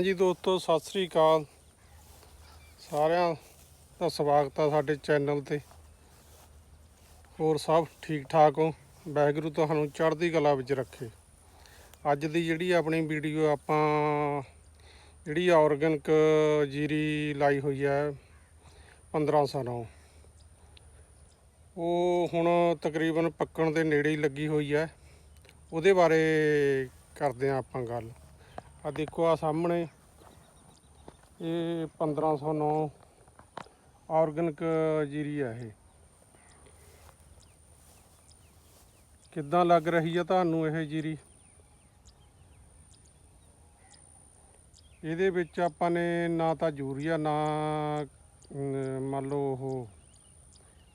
ਹਾਂਜੀ ਦੋਸਤੋ, ਸਤਿ ਸ੍ਰੀ ਅਕਾਲ। ਸਾਰਿਆਂ ਦਾ ਸਵਾਗਤ ਆ ਸਾਡੇ ਚੈਨਲ ਤੇ। ਹੋਰ ਸਭ ਠੀਕ ਠਾਕ ਹੋ? ਵਾਹਿਗੁਰੂ ਤੁਹਾਨੂੰ ਚੜ੍ਹਦੀ ਕਲਾ ਵਿੱਚ ਰੱਖੇ। ਅੱਜ ਦੀ ਜਿਹੜੀ ਆਪਣੀ ਵੀਡੀਓ ਆਪਾਂ, ਜਿਹੜੀ ਆਰਗੈਨਿਕ ਜੀਰੀ ਲਾਈ ਹੋਈ ਹੈ 1509 ਉਹ ਹੁਣ ਤਕਰੀਬਨ ਪੱਕਣ ਦੇ ਨੇੜੇ ਹੀ ਲੱਗੀ ਹੋਈ ਹੈ। ਉਹਦੇ ਬਾਰੇ ਕਰਦੇ ਹਾਂ ਆਪਾਂ ਗੱਲ। ਆ ਦੇਖੋ ਆ ਸਾਹਮਣੇ ਇਹ 1509 ਆਰਗੈਨਿਕ ਜੀਰੀ ਆ ਇਹ। ਕਿੱਦਾਂ ਲੱਗ ਰਹੀ ਆ ਤੁਹਾਨੂੰ ਇਹ ਜੀਰੀ? ਇਹਦੇ ਵਿੱਚ ਆਪਾਂ ਨੇ ਨਾ ਤਾਂ ਯੂਰੀਆ, ਨਾ ਮੰਨ ਲਓ ਉਹ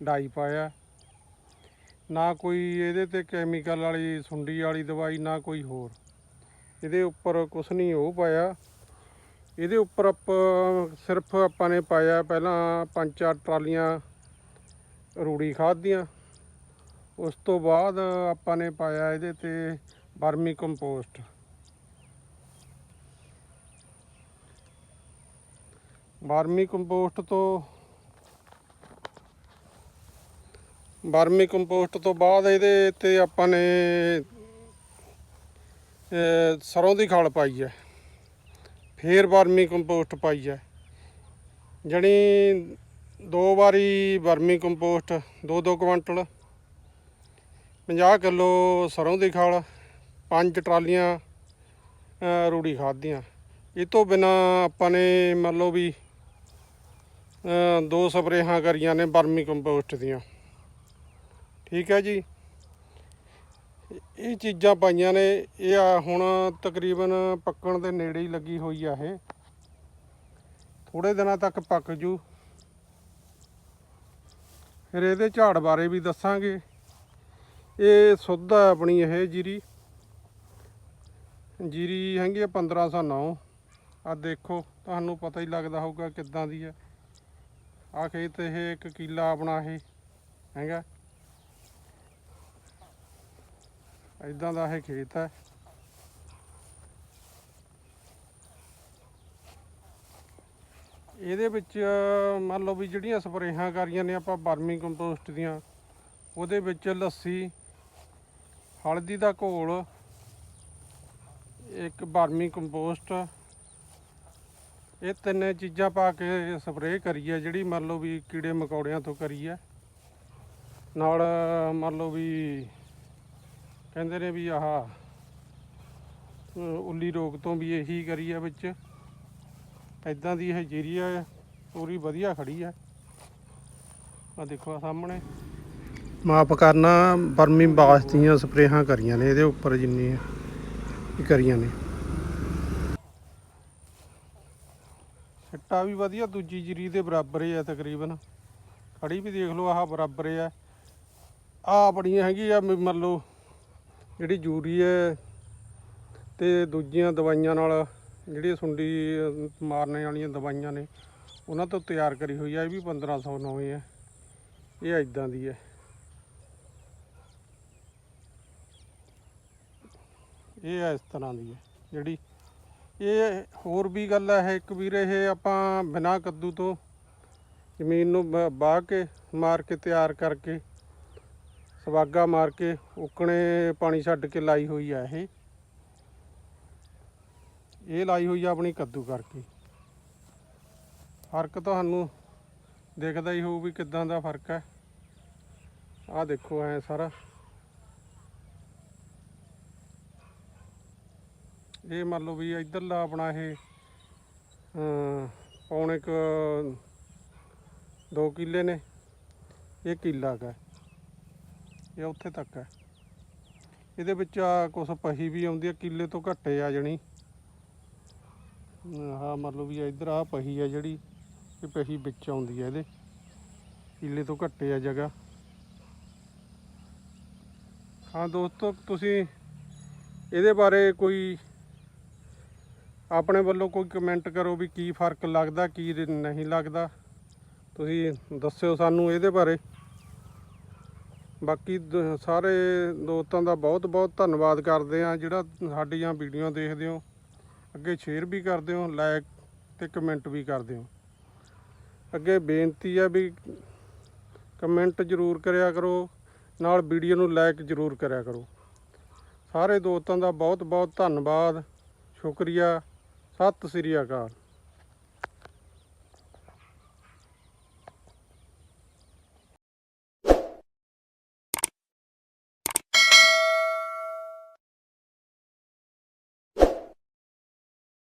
ਡਾਈ ਪਾਇਆ। ਨਾ ਕੋਈ ਇਹਦੇ ਤੇ ਕੈਮੀਕਲ ਵਾਲੀ, ਸੁੰਡੀ ਵਾਲੀ ਦਵਾਈ, ਨਾ ਕੋਈ ਹੋਰ। ਇਹਦੇ ਉੱਪਰ ਕੁਛ ਨਹੀਂ, ਉਹ ਪਾਇਆ। ਇਹਦੇ ਉੱਪਰ ਆਪਾਂ, ਸਿਰਫ ਆਪਾਂ ਨੇ ਪਾਇਆ ਪਹਿਲਾਂ ਪੰਜ ਚਾਰ ਟਰਾਲੀਆਂ ਰੂੜੀ ਖਾਦ ਦੀਆਂ। ਉਸ ਤੋਂ ਬਾਅਦ ਆਪਾਂ ਨੇ ਪਾਇਆ ਇਹਦੇ ਤੇ ਬਰਮੀ ਕੰਪੋਸਟ। ਬਰਮੀ ਕੰਪੋਸਟ ਤੋਂ ਬਰਮੀ ਕੰਪੋਸਟ ਤੋਂ ਬਾਅਦ ਇਹਦੇ ਤੇ ਆਪਾਂ ਨੇ ਅਹ ਸਰੋਂ ਦੀ ਖਾਲ ਪਾਈ ਹੈ। ਫੇਰ ਵਰਮੀ ਕੰਪੋਸਟ ਪਾਈ ਹੈ। ਜਣੀ ਦੋ ਵਾਰੀ ਵਰਮੀ ਕੰਪੋਸਟ, ਦੋ ਦੋ ਕੁਇੰਟਲ 50 ਕਿਲੋ ਸਰੋਂ ਦੀ ਖਾਲ, ਪੰਜ ਟਰਾਲੀਆਂ ਰੂੜੀ ਖਾਦ ਦੀਆਂ। ਇਹ ਤੋਂ ਬਿਨਾ ਆਪਾਂ ਨੇ ਮੰਨ ਲਓ ਵੀ ਦੋ ਸਪਰੇਹਾਂ ਕਰੀਆਂ ਨੇ ਵਰਮੀ ਕੰਪੋਸਟ ਦੀਆਂ। ਠੀਕ ਹੈ ਜੀ? ਇਹ ਚੀਜ਼ਾਂ ਪਾਈਆਂ ਨੇ, ਇਹ ਆ ਹੁਣ ਤਕਰੀਬਨ ਪੱਕਣ ਦੇ ਨੇੜੇ ਹੀ ਲੱਗੀ ਹੋਈ ਆ ਇਹ। ਥੋੜੇ ਦਿਨਾਂ ਤੱਕ ਪੱਕ ਜੂ। ਫਿਰ ਇਹਦੇ ਝਾੜ ਬਾਰੇ ਵੀ ਦੱਸਾਂਗੇ। ਇਹ ਸੁੱਧ ਆ ਆਪਣੀ ਇਹ ਜੀਰੀ। ਜੀਰੀ ਹੈਗੀ ਆ 1509 ਆ ਦੇਖੋ, ਤੁਹਾਨੂੰ ਪਤਾ ਹੀ ਲੱਗਦਾ ਹੋਊਗਾ ਕਿੱਦਾਂ ਦੀ ਹੈ ਆ ਖੇਤ ਇਹ ਇੱਕ ਕਿੱਲਾ ਆਪਣਾ ਇਹ ਹੈਗਾ। ਇਦਾਂ ਦਾ ਇਹ ਖੇਤ ਹੈ। ਇਹਦੇ ਵਿੱਚ, ਮੰਨ ਲਓ ਵੀ ਜਿਹੜੀਆਂ ਸਪਰੇਹਾਂ ਕਰੀਆਂ ਨੇ ਆਪਾਂ ਬਰਮੀ ਕੰਪੋਸਟ ਦੀਆਂ, ਉਹਦੇ ਵਿੱਚ ਲੱਸੀ, ਹਲਦੀ ਦਾ ਘੋਲ, ਇੱਕ ਬਰਮੀ ਕੰਪੋਸਟ, ਇਹ ਤਿੰਨੇ ਚੀਜ਼ਾਂ ਪਾ ਕੇ ਸਪਰੇਅ ਕਰੀ ਹੈ, ਜਿਹੜੀ ਮੰਨ ਲਓ ਵੀ ਕੀੜੇ ਮਕੌੜਿਆਂ ਤੋਂ ਕਰੀ ਹੈ। ਨਾਲ, ਮੰਨ ਲਓ ਵੀ ਕਹਿੰਦੇ ਨੇ ਵੀ ਆਹ ਉੱਲੀ ਰੋਗ ਤੋਂ ਵੀ ਇਹੀ ਕਰੀ ਆ ਵਿੱਚ। ਇਦਾਂ ਦੀ ਇਹ ਜੀਰੀ ਆ ਪੂਰੀ ਵਧੀਆ ਖੜੀ ਆ। ਆ ਦੇਖੋ ਆਹ ਸਾਹਮਣੇ। ਮਾਪ ਕਰਨਾ ਬਰਮੀ ਬਾਸ ਦੀਆਂ ਸਪਰੇਹਾਂ ਕਰੀਆਂ ਨੇ ਇਹਦੇ ਉੱਪਰ ਇਹ ਕਰੀਆਂ ਨੇ। ਛੱਟਾ ਵੀ ਵਧੀਆ ਦੂਜੀ ਜੀਰੀ ਦੇ ਬਰਾਬਰ ਹੀ ਆ ਤਕਰੀਬਨ। ਖੜੀ ਵੀ ਦੇਖ ਲਓ ਆਹ ਬਰਾਬਰ ਆ। ਆ ਬੜੀਆਂ ਹੈਗੀ ਆ ਮੰਨ ਲਓ ਜਿਹੜੀ ਯੂਰੀ ਹੈ ਤੇ ਦੂਜੀਆਂ ਦਵਾਈਆਂ ਨਾਲ ਜਿਹੜੀ ਸੁੰਡੀ ਮਾਰਨੇ ਵਾਲੀਆਂ ਦਵਾਈਆਂ ਨੇ, ਉਹਨਾਂ ਤੋਂ ਤਿਆਰ ਕਰੀ ਹੋਈ ਹੈ ਇਹ ਵੀ 1509 ਹੀ ਹੈ। ਇਹ ਐਦਾਂ ਦੀ ਹੈ। ਇਹ ਇਸ ਤਰ੍ਹਾਂ ਦੀ ਹੈ, ਜਿਹੜੀ ਇਹ ਹੋਰ ਵੀ ਗੱਲ ਹੈ, ਇੱਕ ਵੀਰ, ਇਹ ਆਪਾਂ ਬਿਨਾ ਕੱਦੂ ਤੋਂ ਜ਼ਮੀਨ ਨੂੰ ਬ- ਵਾਹ ਕੇ, ਮਾਰ ਕੇ ਤਿਆਰ ਕਰਕੇ ਸਵਾਗਾ ਮਾਰ ਕੇ ਉੱਕਣੇ ਪਾਣੀ ਛੱਡ ਕੇ ਲਾਈ ਹੋਈ ਆ ਇਹ। ਇਹ ਲਾਈ ਹੋਈ ਆ ਆਪਣੀ ਕੱਦੂ ਕਰਕੇ। ਫ਼ਰਕ ਤੁਹਾਨੂੰ ਦੇਖਦਾ ਹੀ ਹੋਊ ਵੀ ਕਿੱਦਾਂ ਦਾ ਫ਼ਰਕ ਹੈ। ਆਹ ਦੇਖੋ ਐ ਸਾਰਾ। ਇਹ ਮੰਨ ਲਓ ਵੀ ਇਧਰਲਾ ਆਪਣਾ ਇਹ ਅਮ, ਪੌਣੇ ਕ 2 ਕਿੱਲੇ ਨੇ। ਇਹ ਕਿੱਲਾ ਕਾ ਇਹ ਉੱਥੇ ਤੱਕ ਹੈ। ਇਹਦੇ ਵਿੱਚ ਆ ਕੁਛ ਪਹੀ ਵੀ ਆਉਂਦੀ ਆ, ਕਿੱਲੇ ਤੋਂ ਘੱਟੇ ਆ ਜਣੀ। ਆਹ ਮਤਲਬ ਵੀ ਇਧਰ ਆ ਪਹੀ ਆ ਜਿਹੜੀ, ਇਹ ਪਹੀ ਵਿੱਚ ਆਉਂਦੀ ਹੈ ਇਹਦੇ। ਕਿੱਲੇ ਤੋਂ ਘੱਟੇ ਆ ਜਗ੍ਹਾ। ਹਾਂ ਦੋਸਤੋ, ਤੁਸੀਂ ਇਹਦੇ ਬਾਰੇ ਕੋਈ ਆਪਣੇ ਵੱਲੋਂ ਕੋਈ ਕਮੈਂਟ ਕਰੋ ਵੀ ਕੀ ਫ਼ਰਕ ਲੱਗਦਾ, ਕੀ ਨਹੀਂ ਲੱਗਦਾ। ਤੁਸੀਂ ਦੱਸਿਓ ਸਾਨੂੰ ਇਹਦੇ ਬਾਰੇ। ਬਾਕੀ ਦ- ਸਾਰੇ ਦੋਸਤਾਂ ਦਾ ਬਹੁਤ ਬਹੁਤ ਧੰਨਵਾਦ ਕਰਦੇ ਆ ਜਿਹੜਾ ਸਾਡੀਆਂ ਵੀਡੀਓ ਦੇਖਦੇ ਹੋ। ਅੱਗੇ ਸ਼ੇਅਰ ਵੀ ਕਰਦੇ ਹੋ ਲਾਈਕ ਤੇ ਕਮੈਂਟ ਵੀ ਕਰਦੇ ਹੋ। ਅੱਗੇ ਬੇਨਤੀ ਆ ਵੀ ਕਮੈਂਟ ਜ਼ਰੂਰ ਕਰਿਆ ਕਰੋ, ਨਾਲ ਵੀਡੀਓ ਨੂੰ ਲਾਈਕ ਜ਼ਰੂਰ ਕਰਿਆ ਕਰੋ। ਸਾਰੇ ਦੋਸਤਾਂ ਦਾ ਬਹੁਤ ਬਹੁਤ ਧੰਨਵਾਦ, ਸ਼ੁਕਰੀਆ, ਸਤਿ ਸ੍ਰੀ ਅਕਾਲ।